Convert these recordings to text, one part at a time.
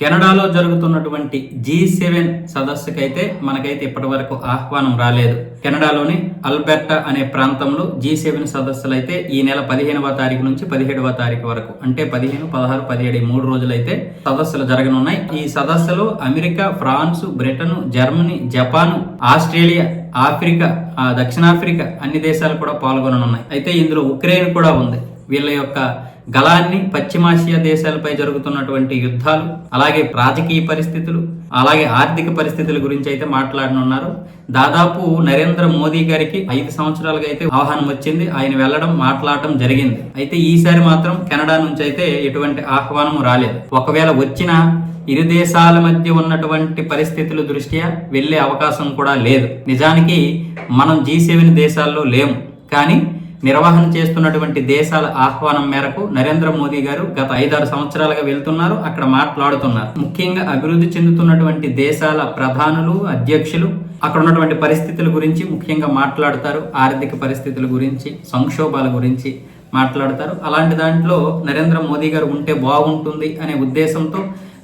కెనడాలో జరుగుతున్నటువంటి G seven సదస్సుకైతే మనకైతే ఇప్పటి వరకు ఆహ్వానం రాలేదు. కెనడాలోని అల్బెర్టా అనే ప్రాంతంలో జీ సెవెన్ సదస్సులు అయితే ఈ నెల పదిహేనవ తారీఖు నుంచి పదిహేడవ తారీఖు వరకు అంటే పదిహేను పదహారు పదిహేడు ఈ మూడు రోజులైతే సదస్సులు జరగనున్నాయి. ఈ సదస్సులో America France Britain Germany Japan Australia Africa ఆ దక్షిణాఫ్రికా అన్ని దేశాలు కూడా పాల్గొననున్నాయి. అయితే ఇందులో ఉక్రెయిన్ కూడా ఉంది. వీళ్ళ యొక్క గలాన్ని పశ్చిమాసియా దేశాలపై జరుగుతున్నటువంటి యుద్ధాలు అలాగే రాజకీయ పరిస్థితులు అలాగే ఆర్థిక పరిస్థితుల గురించి అయితే మాట్లాడనున్నారు. దాదాపు నరేంద్ర మోదీ గారికి ఐదు సంవత్సరాలుగా అయితే ఆహ్వానం వచ్చింది. ఆయన వెళ్ళడం మాట్లాడటం జరిగింది. అయితే ఈసారి మాత్రం కెనడా నుంచి అయితే ఎటువంటి ఆహ్వానం రాలేదు. ఒకవేళ వచ్చినా ఇరు దేశాల మధ్య ఉన్నటువంటి పరిస్థితుల దృష్ట్యా వెళ్ళే అవకాశం కూడా లేదు. నిజానికి మనం జీ సెవెన్ దేశాల్లో లేము. కానీ నిర్వహణ చేస్తున్నటువంటి దేశాల ఆహ్వానం మేరకు నరేంద్ర మోదీ గారు గత ఐదారు సంవత్సరాలుగా వెళ్తున్నారు అక్కడ మాట్లాడుతున్నారు. ముఖ్యంగా అభివృద్ధి చెందుతున్నటువంటి దేశాల ప్రధానులు అధ్యక్షులు అక్కడ ఉన్నటువంటి పరిస్థితుల గురించి ముఖ్యంగా మాట్లాడతారు. ఆర్థిక పరిస్థితుల గురించి సంక్షోభాల గురించి మాట్లాడతారు. అలాంటి దాంట్లో నరేంద్ర మోదీ గారు ఉంటే బాగుంటుంది అనే ఉద్దేశంతో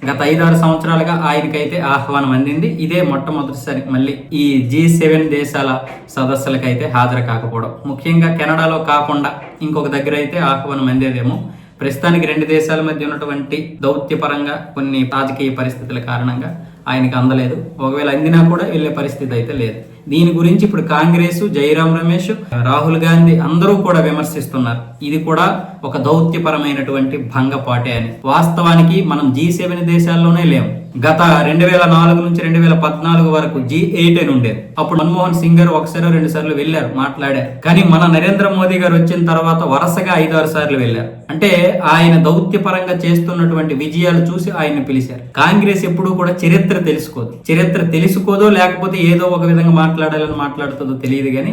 గత ఐదారు సంవత్సరాలుగా ఆయనకైతే ఆహ్వానం అందింది. ఇదే మొట్టమొదటిసారి మళ్ళీ ఈ జీ సెవెన్ దేశాల సదస్సులకైతే హాజరు కాకపోవడం. ముఖ్యంగా కెనడాలో కాకుండా ఇంకొక దగ్గర అయితే ఆహ్వానం అందేదేమో. ప్రస్తుతానికి రెండు దేశాల మధ్య ఉన్నటువంటి దౌత్యపరంగా కొన్ని రాజకీయ పరిస్థితుల కారణంగా ఆయనకి అందలేదు. ఒకవేళ అందినా కూడా వెళ్ళే పరిస్థితి అయితే లేదు. దీని గురించి ఇప్పుడు కాంగ్రెస్ జయరాం రమేష్ రాహుల్ గాంధీ అందరూ కూడా విమర్శిస్తున్నారు. ఇది కూడా ఒక దౌత్యపరమైనటువంటి భంగపాటే అని. వాస్తవానికి మనం జీ సెవెన్ దేశాల్లోనే లేము గత రెండు వేల నాలుగు నుంచి రెండు వేల పద్నాలుగు వరకు జీ ఎయిట్ అని ఉండేది. అప్పుడు మన్మోహన్ సింగ్ గారు ఒకసారి రెండు సార్లు వెళ్ళారు మాట్లాడారు. కానీ మన నరేంద్ర మోదీ గారు వచ్చిన తర్వాత వరుసగా ఐదు ఆరు సార్లు వెళ్ళారు. అంటే ఆయన దౌత్యపరంగా చేస్తున్నటువంటి విజయాలు చూసి ఆయన్ని పిలిచారు. కాంగ్రెస్ ఎప్పుడూ కూడా చరిత్ర తెలుసుకోదు. చరిత్ర తెలుసుకోదో లేకపోతే ఏదో ఒక విధంగా మాట్లాడాలని మాట్లాడుతుందో తెలియదు కానీ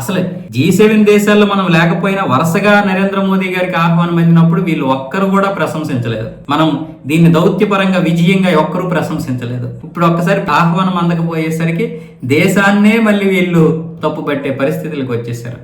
అసలు జీ సెవెన్ దేశాల్లో మనం లేకపోయినా వరుసగా నరేంద్ర మోదీ గారికి ఆహ్వానం అందినప్పుడు వీళ్ళు ఒక్కరు కూడా ప్రశంసించలేదు. మనం దీన్ని దౌత్యపరంగా విజయంగా ఒక్కరూ ప్రశంసించలేదు. ఇప్పుడు ఒక్కసారి ఆహ్వానం అందకపోయేసరికి దేశాన్నే మళ్ళీ వీళ్ళు తప్పుపట్టే పరిస్థితులకు వచ్చేసారు